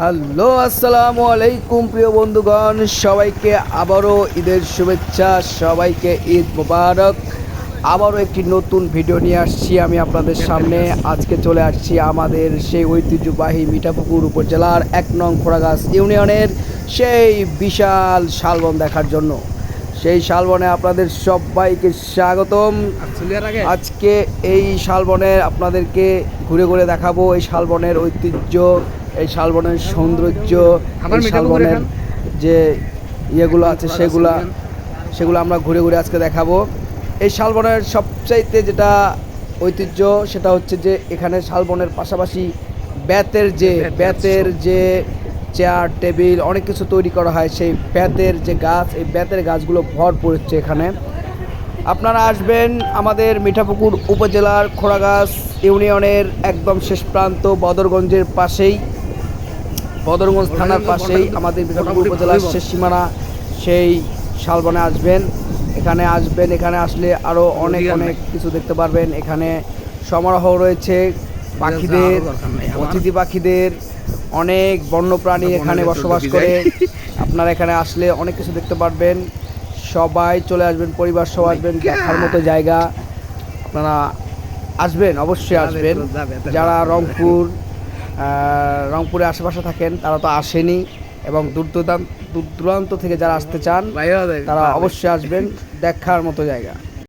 Hello আসসালামু আলাইকুম প্রিয় বন্ধুগণ সবাইকে আবারও ঈদের শুভেচ্ছা সবাইকে ঈদ মোবারক। আবারও একটি নতুন ভিডিও নিয়ে আসছি আমি আপনাদের সামনে। আজকে চলে আসছি আমাদের সেই ঐতিহ্যবাহী মিঠাপুকুর উপজেলার এক নং খোড়াগাছ ইউনিয়নের সেই বিশাল শালবন দেখার জন্য। সেই শালবনে আপনাদের সবাইকে স্বাগতম। আজকে এই শালবনে আপনাদেরকে ঘুরে ঘুরে দেখাবো এই শালবনের ঐতিহ্য এই শালবনের সৌন্দর্য শালবনের যে ইয়েগুলো আছে সেগুলা সেগুলো আমরা ঘুরে ঘুরে আজকে দেখাবো। এই শালবনের সবচাইতে যেটা ঐতিহ্য সেটা হচ্ছে যে এখানে শালবনের পাশাপাশি বেতের যে বেতের যে চেয়ার টেবিল অনেক কিছু তৈরি করা হয়। সেই ব্যাতের যে গাছ এই বেতের গাছগুলো ভরপুর হচ্ছে এখানে। আপনারা আসবেন আমাদের মিঠাপুকুর উপজেলার খোড়াগাছ ইউনিয়নের একদম শেষ প্রান্ত বদরগঞ্জের পাশেই। বদরগঞ্জ থানার পাশেই আমাদের মিঠাপুকুর উপজেলার শেষ সীমানা সেই শালবনে আসবেন। এখানে আসবেন এখানে আসলে আরও অনেক অনেক কিছু দেখতে পারবেন। এখানে সমারোহ রয়েছে পাখিদের অতিথি পাখিদের অনেক বন্যপ্রাণী এখানে বসবাস করে। আপনারা এখানে আসলে অনেক কিছু দেখতে পারবেন। সবাই চলে আসবেন পরিবার সহ আসবেন দেখার মতো জায়গা। আপনারা আসবেন অবশ্যই আসবেন। যারা রংপুর রংপুরের আশেপাশে থাকেন তারা তো আসেনি এবং দূর দূরান্ত দূর দূরান্ত থেকে যারা আসতে চান তারা অবশ্যই আসবেন। দেখার মতো জায়গা।